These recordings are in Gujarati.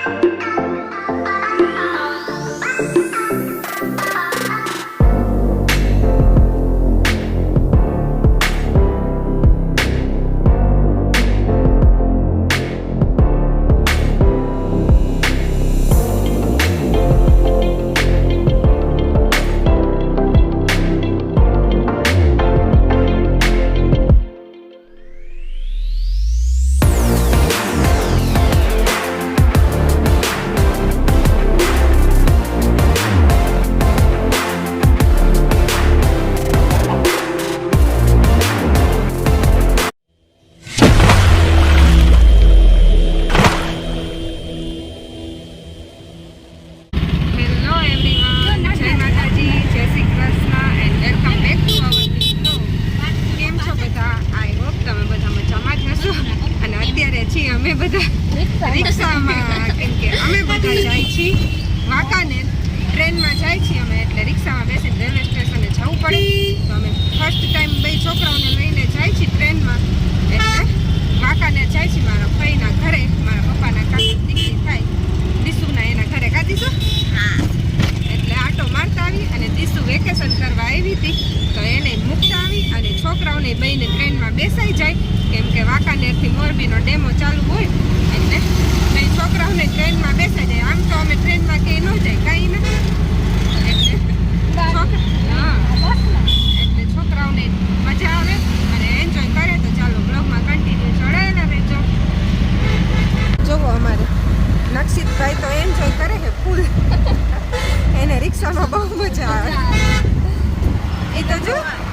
હેલો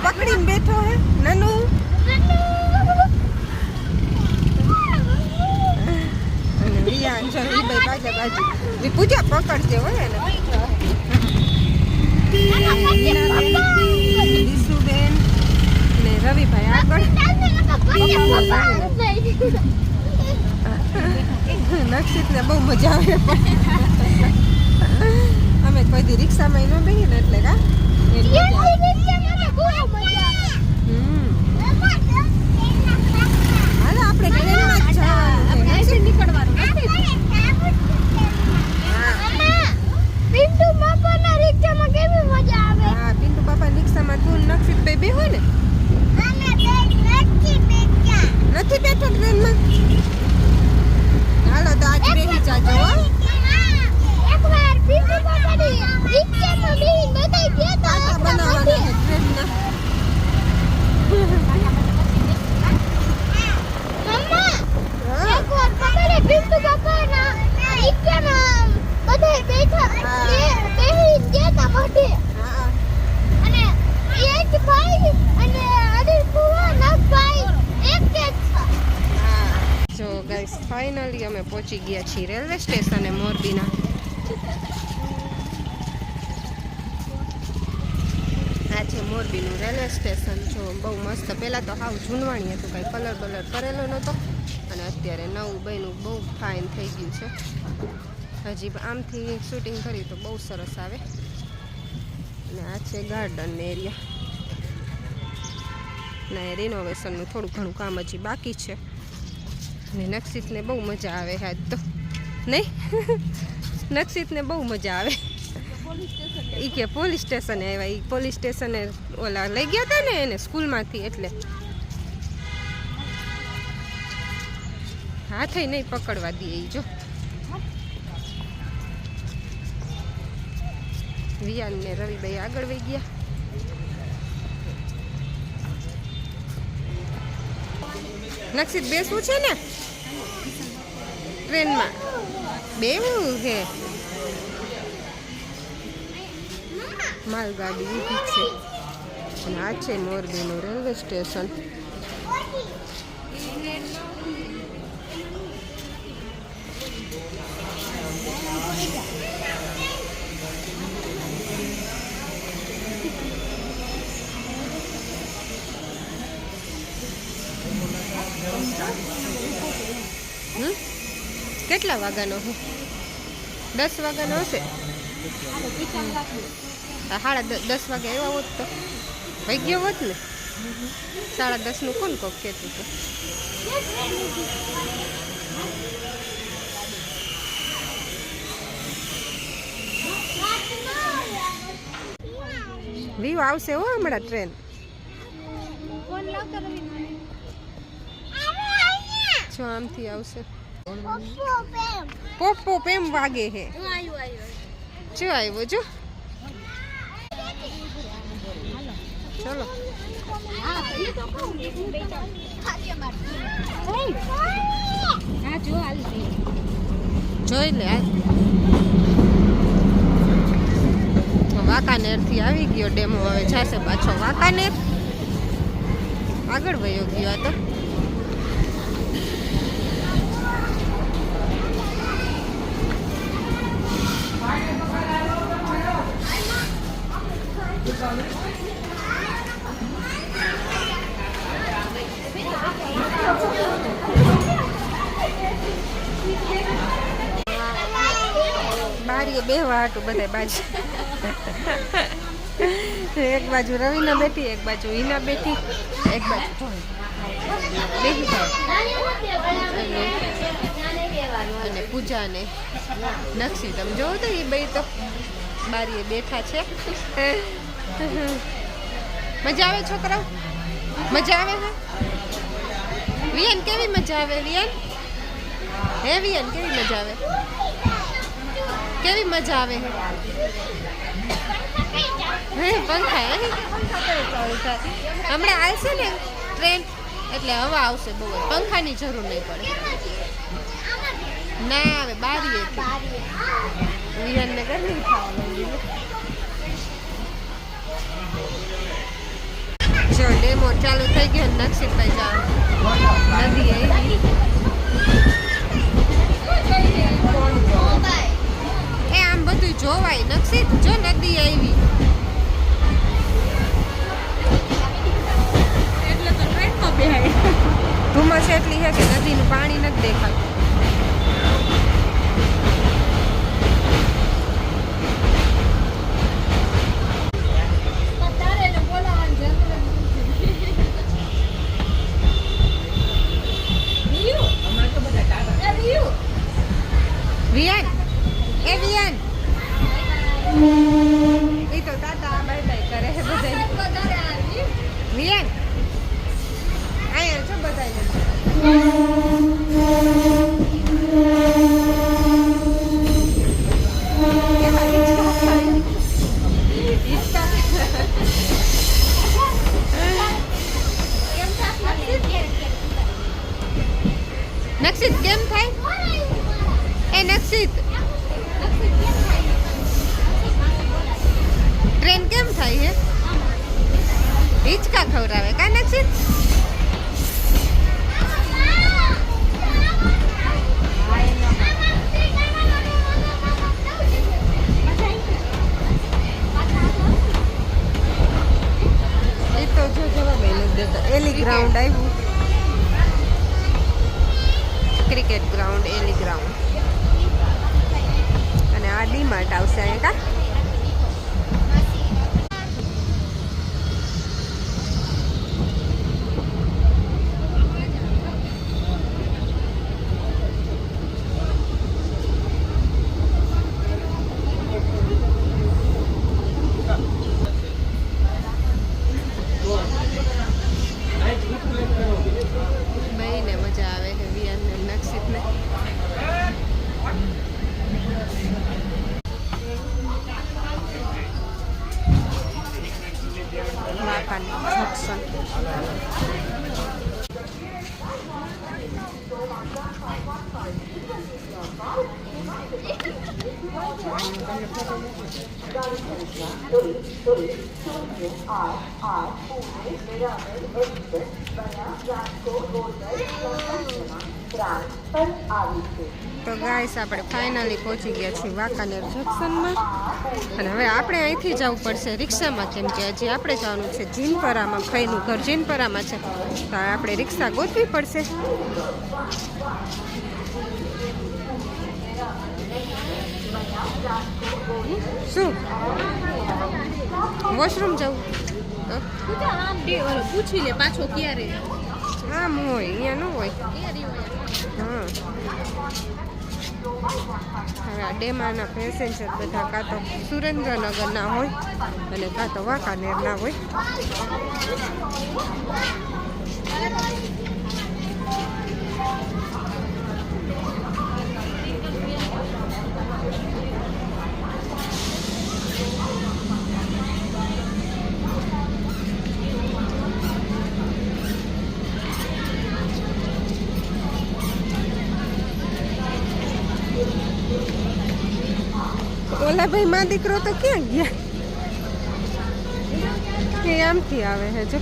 પકડીને બેઠો હે નનુ? અને રિયા જો ઈ બે બાજુ બાજુ. ઈ પૂજા પકડજે હોય ને. દીશુબેન ને રવિભાઈ આગળ. નક્ષિતને બહુ મજા આવે. પણ અમે કોઈ દી રિક્ષામાં ન બેહીએ ને એટલે કા એટલે હમ હાલો આપણે ટ્રેનમાં જ જવાનું છે નક્ષિત? હા પિન્ટુ બાપા રિક્ષામાં તું ને નક્ષિતભાઈ બે હોય ને નથી બેઠો ટ્રેનમાં હાલો તો આજ બેસી જાજો હો તાતા બનાવવાના છે ટ્રેનના હા હા અને એક ભાઈ અને અનિલ કુવા નગભાઈ એક જ છે હા જો ગાઈસ ફાઇનલી અમે પહોંચી ગયા છીએ રેલવે સ્ટેશને મોરબીના આ છે મોરબીનું રેલવે સ્ટેશન જો બહુ મસ્ત. પહેલાં તો હાવ જૂનવાણી હતું, કાંઈ કલર બલર કરેલો નહોતો અને અત્યારે નવું બન્યું, બહુ ફાઇન થઈ ગયું છે. હજી આમથી શૂટિંગ કરી તો બહુ સરસ આવે. અને આ છે ગાર્ડન એરિયા ના રિનોવેશનનું થોડું ઘણું કામ હજી બાકી છે. અને નક્ષિતને બહુ મજા આવે આજ તો. નહીં? નક્ષિતને બહુ મજા આવે. એ કે પોલીસ સ્ટેશને આવ્યા. એ પોલીસ સ્ટેશને ઓલા લઈ ગયા હતા ને એને સ્કૂલમાંથી એટલે. હાથે નહીં પકડવા દે એ જો. વિયાન ને રવિભાઈ આગળ વહી ગયા. નક્ષિત બેસવું છે ને? ટ્રેનમાં. બેવું છે માલગાડી ઊભી છે. અને આ છે મોરબીનું રેલવે સ્ટેશન? કેટલા વાગ્યાનો હું? દસ વાગ્યાનો હશે? સાડા દસ વાગે આવ્યા હોત તો ભાઈ ગયો હોત ને સાડા દસનું કોણ કોક કહેતું તો વ્યૂ આવશે હો હમણાં ટ્રેન જો આમથી આવશે પોપ પોપ એમ વાગે હે જો આવ્યો જો ચલો. જોઈ લે. વાંકાનેરથી આવી ગયો ડેમો, હવે જશે પાછો વાંકાનેર. આગળ વયો ગયો આ તો. બારીએ બેહવા હાટું બધા બાજુ. એક બાજુ રવિના બેઠી, એક બાજુ હિના બેઠી, એક બાજુ બેહી અને પૂજા ને નક્ષી તમે જોવો તો એ બે તો બારીએ બેઠા છે. મજા આવે છોકરાઓ? મજા આવે હા? વિયન કેવી મજા આવે વિયન? હે વિયન કેવી મજા આવે? કેવી મજા આવે? હે, પંખા હમણાં આવશે ને ટ્રેન એટલે હવા આવશે બહુ પંખાની જરૂર નહીં પડે. ના આવે, બારીએ વિહાનને ગરમી જો ડેમો ચાલુ થઈ ગયો ને નક્ષીભાઈ જાવ. નદી આવી. જોવાય નક્ષિત જો નદી આવી. એટલે તો ટ્રેનમાં બેહાય. ધુમ્મસ એટલી છે કે નદીનું પાણી નથી દેખાતું તારે એને બોલાવવાની જરૂર જ નથી રિયુ અમારે તો બધા ટાટા એ રિયુ વિયાન એ વિયાન એ તો તાતા બાય બાય કરે છે બધા વધારે આવી વિયાન અહીંયા છો બધા ક્રિકેટ ગ્રાઉન્ડ એલી ગ્રાઉન્ડ અને આ ડી માર્ટ આવશે અહીંયા બઈને મજા આવે છે વિયાન ને નક્ષિત ને વાંકાનું જંકશન તો ગાઈસ આપણે ફાઇનલી પહોંચી ગયા છીએ વાંકાનેર જંકશનમાં અને હવે આપણે અહીંથી જવું પડશે રિક્ષામાં, કેમ કે હજી આપણે જવાનું છે જીનપરામાં ફઈનું ઘર જીનપરામાં છે. તો આપણે રિક્ષા ગોતવી પડશે. શું? વોશરૂમ જવું પૂછી લે પાછો ક્યારે આમ હોય. અહીંયા ન હોય. હા. ડેમાના પેસેન્જર બધા કાં તો સુરેન્દ્રનગરના હોય અને કાં તો વાંકાનેરના હોય. ઓલા ભાઈ, માં દીકરો તો ક્યાં ગયા? એ આમથી આવે છે જો.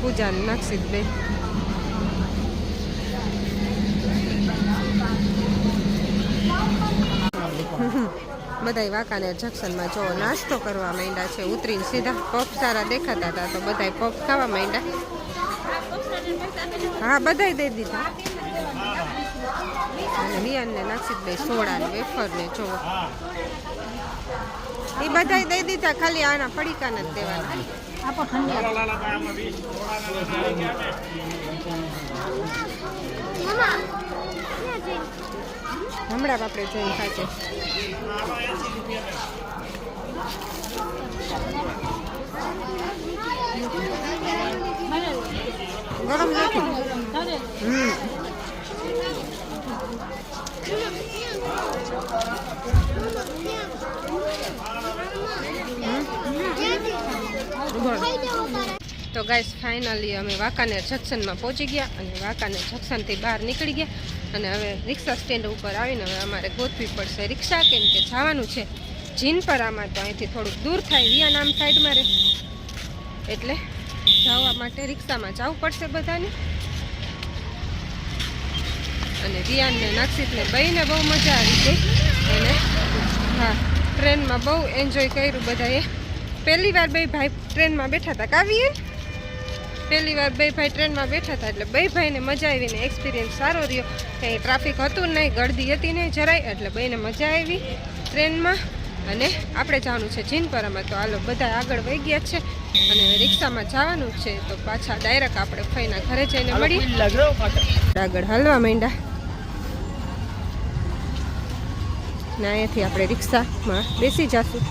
પૂજા નક્ષિત બે. બધાય વાંકાનેર જંકશનમાં જો નાસ્તો કરવા માંડ્યા છે, ઉતરીને સીધા પફ સારા દેખાતા હતા, તો બધાય પફ ખાવા માંડ્યા. હા, બધાય દઈ દીધા. અને નાખી નક્ષિતભાઈ સોડા ને વેફર ને જો. એ બધાય દઈ દીધા ખાલી આના પડીકા જ દેવાના. હમણાં આપણે જઈને ખાતે ગરમ નથી હમ ઊભો રહો. ખાઈ જવું તારે તો ગાઈસ ફાઇનલી અમે વાંકાનેર જંકશનમાં પહોંચી ગયા અને વાંકાનેર જંકશનથી બહાર નીકળી ગયા અને હવે રિક્ષા સ્ટેન્ડ ઉપર આવીને હવે અમારે ગોતવી પડશે રિક્ષા કેમ કે જવાનું છે જીનપરામાં તો અહીંથી થોડુંક દૂર થાય વિયાનામ સાઈડમાં રહે. એટલે જવા માટે રિક્ષામાં જવું પડશે બધાને. અને રિયાનને નાક્ષિતને બહીને બહુ મજા આવી ગઈ. અને હા ટ્રેનમાં બહુ એન્જોય કર્યું બધાએ. પહેલી વાર બે ભાઈ ટ્રેનમાં બેઠા હતા. કાવીએ પહેલી વાર બે ભાઈ ટ્રેનમાં બેઠા હતા એટલે બે ભાઈને મજા આવીને એક્સપિરિયન્સ સારો રહ્યો. કંઈ ટ્રાફિક હતું નહીં ગળદી હતી નહીં જરાય. એટલે બેને મજા આવી ટ્રેનમાં. અને આપણે જવાનું છે જીનપરામાં. તો હાલો બધા આગળ વહી ગયા છે. અને રિક્ષામાં જવાનું છે. તો પાછા ડાયરેક્ટ આપણે ફઈના ઘરે જઈને મળી આગળ હાલવા માંડ્યા. ને અહીંયાથી આપણે રિક્ષામાં બેસી જશું.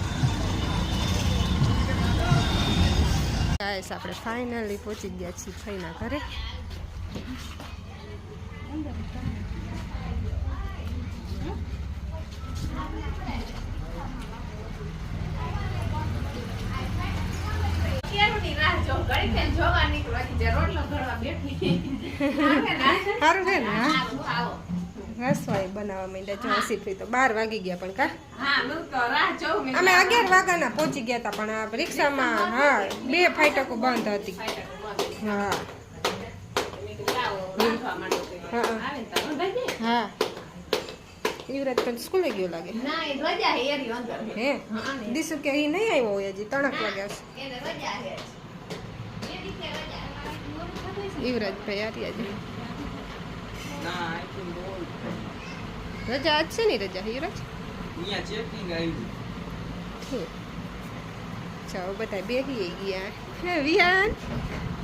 ગાઈસ આપણે ફાઇનલી પહોંચી ગયા છીએ ફઈના ઘરે. સારું છે ને આવો. બનાવવા માંડ્યા જો હસી તો બાર વાગી ગયા પણ કા? અમે અગિયાર વાગ્યાના પહોંચી ગયા હતા પણ આ રિક્ષામાં હા બે ફાઈટકો બંધ હતી. હા. હા, યુવરાજ પણ સ્કૂલે ગયો લાગે? ના, એ રજા હે. દીસુ કે એ નહીં આવ્યો હોય હજી ત્રણક વાગ્યા છે એને રજા હે. એ રીતે રજા. યુવરાજ ભાઈ બોલ રજા આજ છે ને રજા યુવરાજ અહીંયા ચેકિંગ આવ્યું હે. ચાલો બધા બેસી ગયા. હે વિહાન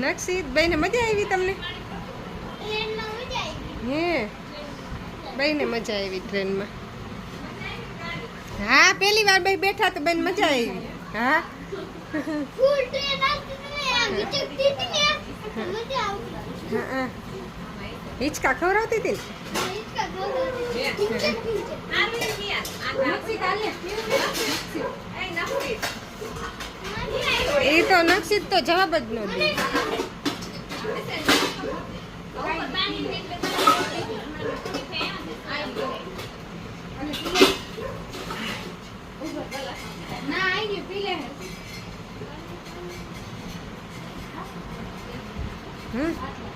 નક્ષિત ભાઈને મજા આવી તમને? ટ્રેનમાં મજા આવી હે. બેયને મજા આવી ટ્રેનમાં. હા પહેલી વાર ભાઈ બેઠા તો બેન મજા આવી. હા? ફૂલ ટ્રેન આવતી ને આ હિચકતી હતી ને મજા આવતી. હા હા. હિંચકા ખવડાવતી હતી ને. એ તો નક્ષિત તો જવાબ જ ન હમ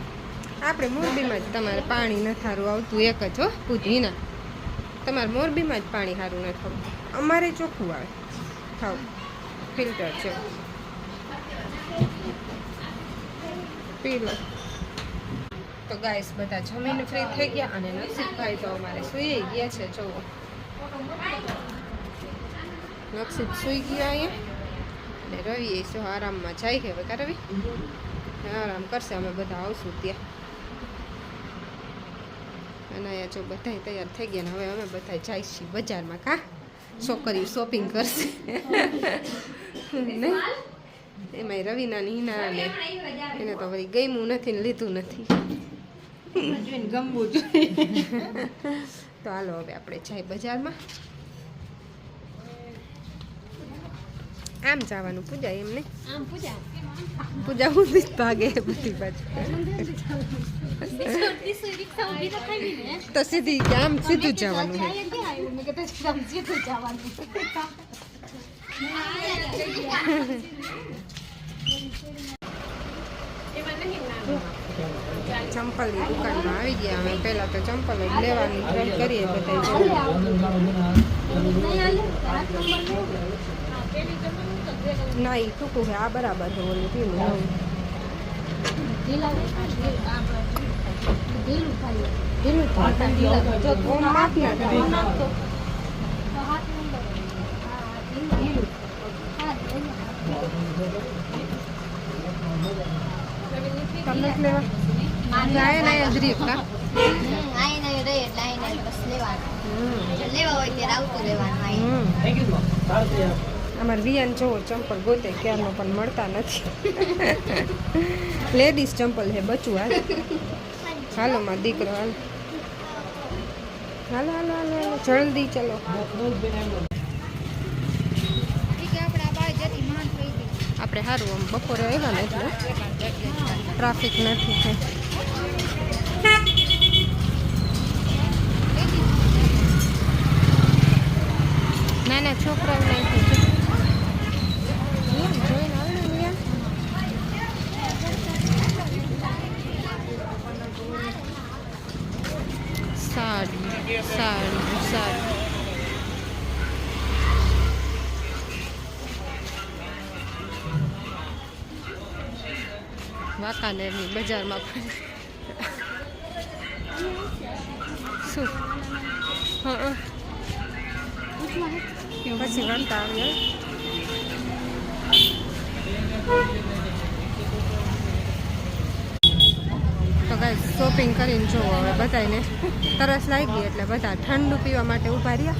આપણે મોરબીમાં જ તમારે પાણી ન સારું આવતું એક જ હો પૂજીના તમારે મોરબીમાં જ પાણી સારું ન થવું. અમારે ચોખ્ખું આવે. થાવ. ફિલ્ટર છે. પી તો ગાઈસ બધા જમીન ફ્રી થઈ ગયા અને નક્ષિતભાઈ તો અમારે સૂઈ ગયા છે જોવો નક્ષિત સૂઈ ગયા અહીંયા. રવિ એ શું આરામમાં જાય છે, હવે કા રવિ આરામ કરશે, અમે બધા આવશું ત્યાં. અહીંયા જો બધા તૈયાર થઈ ગયા ને હવે અમે બધા જઈશું બજારમાં કા? છોકરીઓ શોપિંગ કરશે. નહીં? એમાંય રવિના ને હિના ને એને તો વળી ગમ્યું નથી ને લીધું નથી. ગમવું જોઈએ તો હાલો હવે આપણે જાય બજારમાં. આમ જવાનું પૂજા એમને આમ પૂજા પૂજા હું જ ભાગે બધી બાજુ રિક્ષા ઊભી રખાવી ને. તો સીધી આમ સીધું જ જવાનું છે. ક્યાં આવ્યું મેં કીધું આમ સીધું જવાનું. ચંપલની દુકાનમાં આવી ગયા. અમે પહેલાં તો ચંપલ જ લેવાની ટ્રાય કરીએ બધા ના એ ટૂંકું છે આ બરાબર છે ઓલું ઢીલું નવું ઢીલું થાય ઓમ માપ ના થાય તમને જ લેવા જાય ને જ રીત કા આઈને રહે એટલે આઈને બસ લેવાનું લેવા હોય ત્યારે આવતું રહેવાનું આઈને હમ અમારે વિયાન જોવો ચંપલ ગોતે, ક્યારનો પણ મળતા નથી. લેડીઝ ચંપલ છે બચું હાલ. હાલો માં દીકરો, હાલ. હાલો હાલો હાલો હાલો, જલ્દી ચલો. આપણે સારું આમ બપોરે આવ્યા ને એટલે ટ્રાફિક નથી થાય. ના ના છોકરાઓ નહીં જોઈને આવે ને વિયાન સાડી સાડી સાડી વાંકાનેરની બજારમાં ફરી શું હા પછી વળતા આવ્યા કાંઈ શોપિંગ કરીને જોવો હવે બધાને તરસ લાગી એટલે બધા ઠંડુ પીવા માટે ઊભા રહ્યા.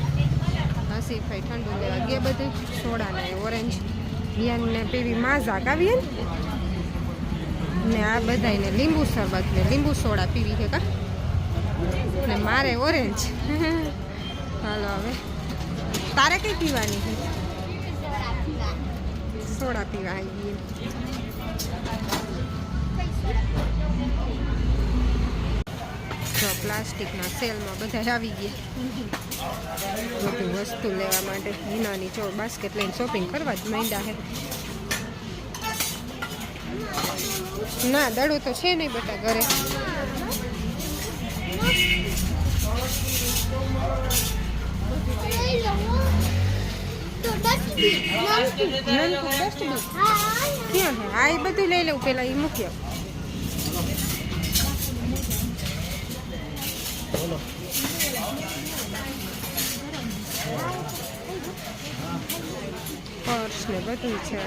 હસી ભાઈ ઠંડુ લેવા ગયા બધું. સોડા ને ઓરેન્જ વિયાનને પીવી માઝા કાવીએ ને. આ બધાને લીંબુ શરબત ને લીંબુ સોડા પીવી છે કા. ને મારે ઓરેન્જ હાલો હવે. તારે કઈ પીવાની છે? સોડા પીવા આવી જો પ્લાસ્ટિકના સેલમાં બધા આવી ગયા. બધી વસ્તુ લેવા માટે હિનાની ચો બાસ્કેટ લઈને શોપિંગ કરવા જ માંડ્યા છે ના દડો તો છે નહીં બેટા ઘરે. હા હા ક્યાં આ એ બધું લઈ લેવું પેલા એ મૂક્યો પર્સ ને બધું છે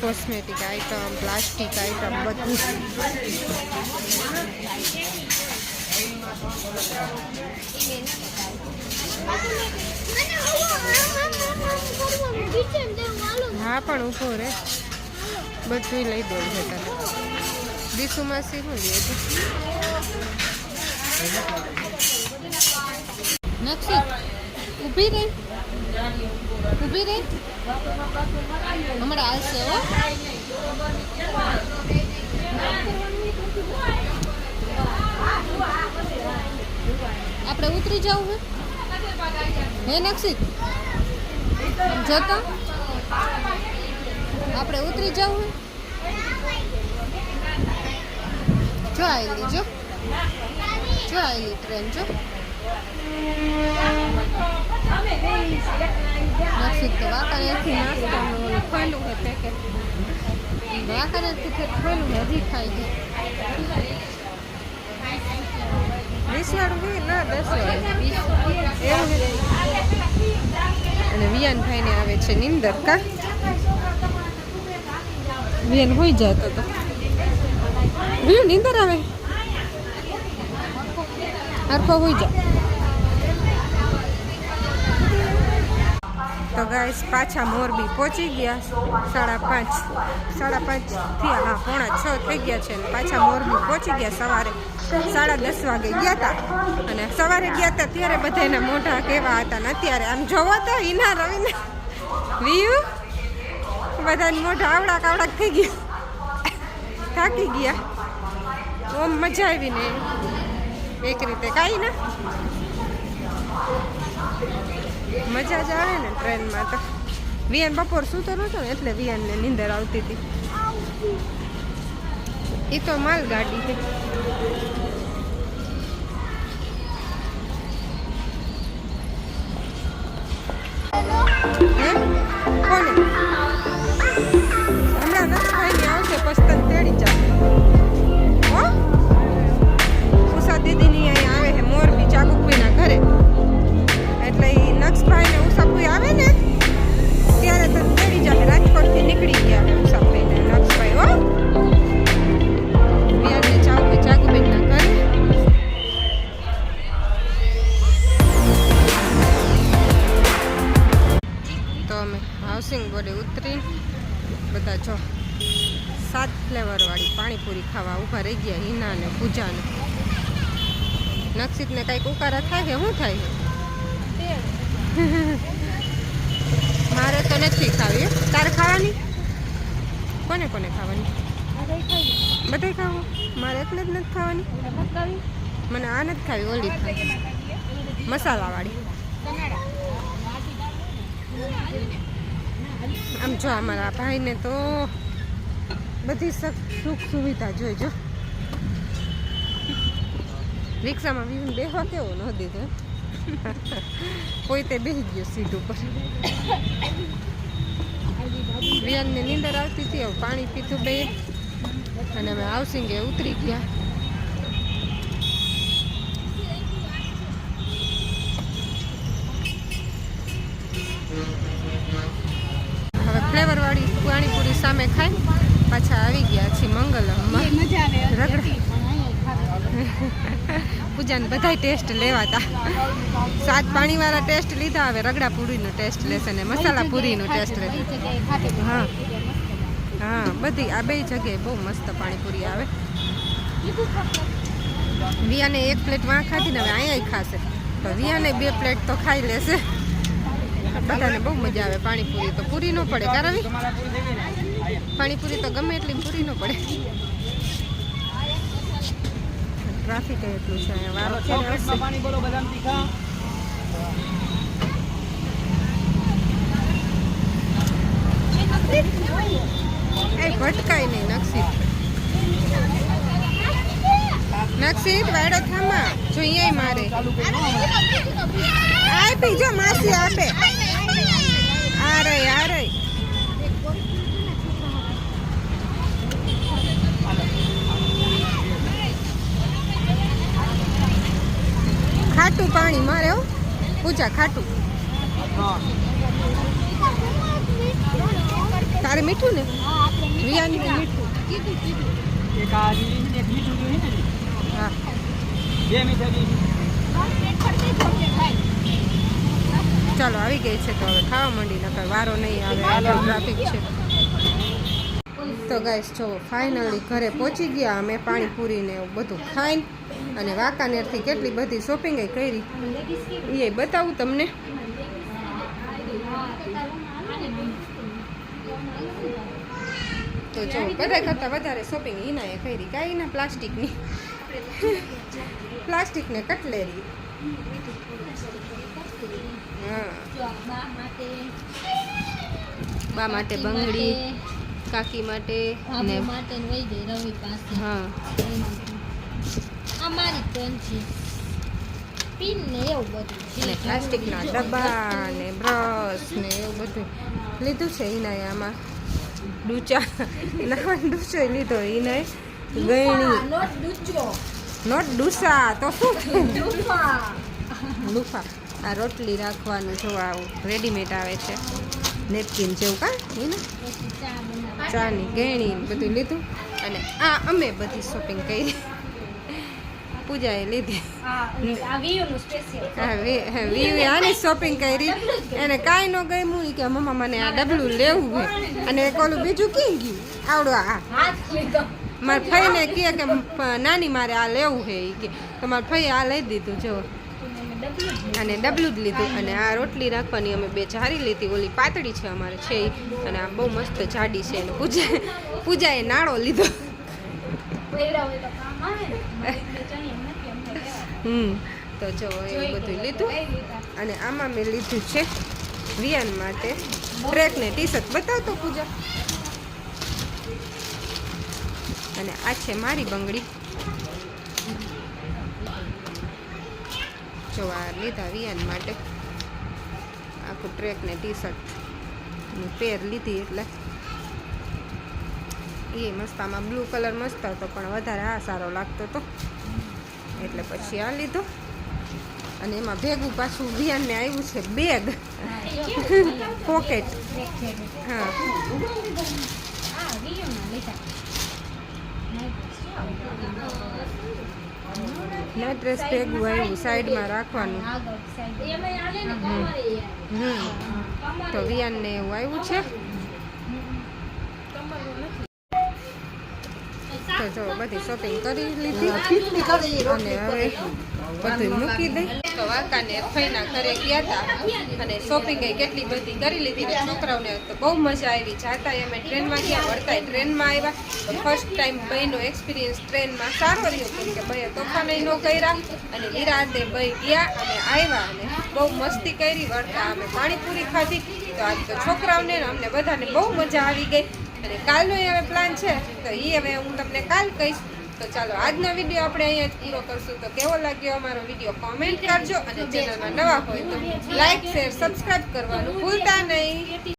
કોસ્મેટિક આઈટમ પ્લાસ્ટિક આઈટમ બધું. હાલો હા, પણ ઊભો રે. બધું લઈ દઉં છે તને. દીસુમાં શું લે નક્ષી ઊભી રહી. ઊભી રહી? હમણાં આવશે હો. આપણે ઉતરી જવું હે? હે નક્ષિત જતો? આપણે ઉતરી જવું હે? જો આવેલી જો. જો આવેલી ટ્રેન જો. નસીબ તો વાંકાનેરથી નાસ્તાનું ખોલ્યું છે પેકેટ વાંકાનેરથી કંઈક ખોલ્યું છે હજી ખાઈ વીસ વાળું છે ના દસ અને વિયાનભાઈને આવે છે નિંદર કા વિયાન હોઈ જતો તો વિયુ નિંદર આવે હરખો હોઈ જા તો ગાઈસ પાછા મોરબી પહોંચી ગયા. સાડા પાંચ સાડા પાંચ થયા હા, પોણા છ થઈ ગયા છે. પાછા મોરબી પહોંચી ગયા સવારે. સાડા દસ વાગે ગયા હતા અને સવારે ગયા હતા ત્યારે બધાના મોઢા કેવા હતા. ને અત્યારે આમ જોવો તો ઈના રવિને. વ્યૂ બધાને મોઢા આવડા આવડાક થઈ ગયા. થાકી ગયા. ઓમ મજા આવી ને. એક રીતે કાંઈ ના. મજા જ આવે ને ટ્રેનમાં તો. વિયાન બપોર સૂતો નહોતો ને એટલે વિયાનને નીંદર આવતી હતી. એ તો માલગાડી છે? કોને? નીકળી ગયા છે ઉષાભાઈ ને નક્ષભાઈ હો ચાકુ ચાકુબેનના ઘરે તો અમે હાઉસિંગ બોર્ડે ઉતરી. બધા જો સાત ફ્લેવરવાળી પાણીપુરી ખાવા ઊભા રહી ગયા, હિના ને પૂજાને નક્ષિતને કાંઈક ઉકારા થાય કે શું થાય મારે તો નથી ખાવી. તારે ખાવાની? કોને કોને ખાવાની? બધાય ખાવું મારે એટલે જ નથી ખાવાની. મને આ નથી ખાવી ઓલી મસાલાવાળી. આમ જો અમારા ભાઈને તો બધી સખ- સુવિધા જોઈજો રિક્ષામાં વ્યૂ બેહવા કેવો ન દીધો કોઈ તે બેસી ગયો સીટ ઉપર વિયાનને નીંદર આવતી હતી હવે પાણી પીધું બે. અને અમે હાઉસિંગે ઉતરી ગયા. હવે ફ્લેવર વાળી પાણીપુરી સામે ખાઈ પાછા આવી ગયા છીએ મંગલમમાં. રગડા. પૂજાને બધાય ટેસ્ટ લેવાતા. સાત પાણીવાળા ટેસ્ટ લીધા હવે રગડા પૂરીનો ટેસ્ટ લેશે ને મસાલા પૂરીનો ટેસ્ટ લેશે. હા. હા બધી આ બે જગ્યાએ બહુ મસ્ત પાણીપુરી આવે. વિયાને એક પ્લેટ વાં ખાધી ને હવે અહીંયા ખાશે. તો વિયાને બે પ્લેટ તો ખાઈ લેશે. બધાને બહુ મજા આવે પાણીપુરી તો પૂરી ન પડે કરાવી પાણીપુરી તો ગમે એટલી પૂરી ન પડે. ટ્રાફિક એટલું છે. વારો છે પાણી બોલો બદામ તીખા. એ ભટકાય નહીં નક્ષિત નક્ષિત વાડો થામા જોઈએ મારે. આપી જો માસી આપે. આ આરે. આ રહી ખાટું પાણી મારે હો. પૂજા ખાટું. તારે મીઠું ને? મીઠું. હા. ચાલો આવી ગઈ છે તો હવે ખાવા માંડી નકર વારો નહીં આવે. ટ્રાફિક છે. તો ગાઈસ જો ફાઇનલી ઘરે પહોંચી ગયા અમે પાણીપુરી ને એવું બધું ખાઈને અને વાંકાનેરથી કેટલી બધી શોપિંગ કરી. એ બતાવું તમને. તો જો બધા કરતાં વધારે શોપિંગ ઈનાએ કરી. કાંઈ ના પ્લાસ્ટિકની. પ્લાસ્ટિકને કટલેરી. હા. બા માટે બંગડી કાકી માટે હા. અમારી પેન છે પિન ને એવું બધું. છે. પ્લાસ્ટિકના ડબ્બા ને બ્રશ ને એવું બધું લીધું છે એના આમાં. ડૂચા ના ડૂચો લીધો એને ગયણી. નોટ ડૂચો. નોટ ડૂસા તો શું ડૂફા. લુફા આ રોટલી રાખવાનું જો આવું રેડીમેડ આવે છે. નેપકિન જેવું કા એને ચાની ગેણી બધું લીધું. અને આ અમે બધી શોપિંગ કરી. પૂજાએ લીધી. વીવે હા હા, આની શોપિંગ કરી. એને કાંઈ ન ગમ્યું ઈ કે મમ્મા મને આ ડબલું લેવું છે. અને એક ઓલું બીજું કી ગયું? આવડો આ. મારા ફઈને કહે કે નાની મારે આ લેવું છે. ઈ કે તો મારા ફઈએ આ લઈ દીધું જો અને ડબલું જ લીધું. અને આ રોટલી રાખવાની અમે બે જારી લીધી. ઓલી પાતળી છે અમારે છે. અને આ બહુ મસ્ત જાડી છે અને પૂજા પૂજાએ નાળો લીધો. હમ. તો જો એવું બધું લીધું અને આમાં મેં લીધું છે વિયાન માટે. ટ્રેક ને ટી શર્ટ બતાવતો પૂજા. અને આ છે મારી બંગડી. જો આ લીધા વિયાન માટે. આખું ટ્રેક ને ટી શર્ટ પેર લીધી એટલે. એ મસ્ત આમાં બ્લુ કલર મસ્ત હતો પણ વધારે આ સારો લાગતો હતો એટલે પછી આ લીધો. અને એમાં ભેગું પાછું વિયાનને આવ્યું છે બેગ. પોકેટ હા. નેટ્રેસ ભેગું આવ્યું સાઈડમાં રાખવાનું. હમ. તો વિયાનને એવું આવ્યું છે. તો જો બધી શોપિંગ કરી લીધી. અને હવે બધું મૂકી દઈ. તો વાકાને ફઈના ઘરે ગયા હતા અને શોપિંગ કેટલી બધી કરી લીધી ને છોકરાઓને તો બહુ મજા આવી. જાતા અમે ટ્રેનમાં ગયા વળતા ટ્રેનમાં આવ્યા. ફર્સ્ટ ટાઈમ ભાઈનો એક્સપિરિયન્સ ટ્રેનમાં સારો રહ્યો. કેમ કે ભાઈએ તોફાને ન કર્યા અને નિરાતે ભાઈ ગયા અને આવ્યા અને બહુ મસ્તી કરી વળતા અમે પાણીપુરી ખાધી. તો આજ તો છોકરાઓને અમને બધાને બહુ મજા આવી ગઈ. અને કાલનો હવે પ્લાન છે, તો એ હવે હું તમને કાલ કહીશ. તો ચાલો, આજનો વીડિયો આપણે અહીંયા જ પૂરો કરશું. તો કેવો લાગ્યો અમારો વીડિયો કોમેન્ટ કરજો અને ચેનલમાં નવા હોય તો લાઈક શેર સબસ્ક્રાઇબ કરવાનું ભૂલતા નહીં.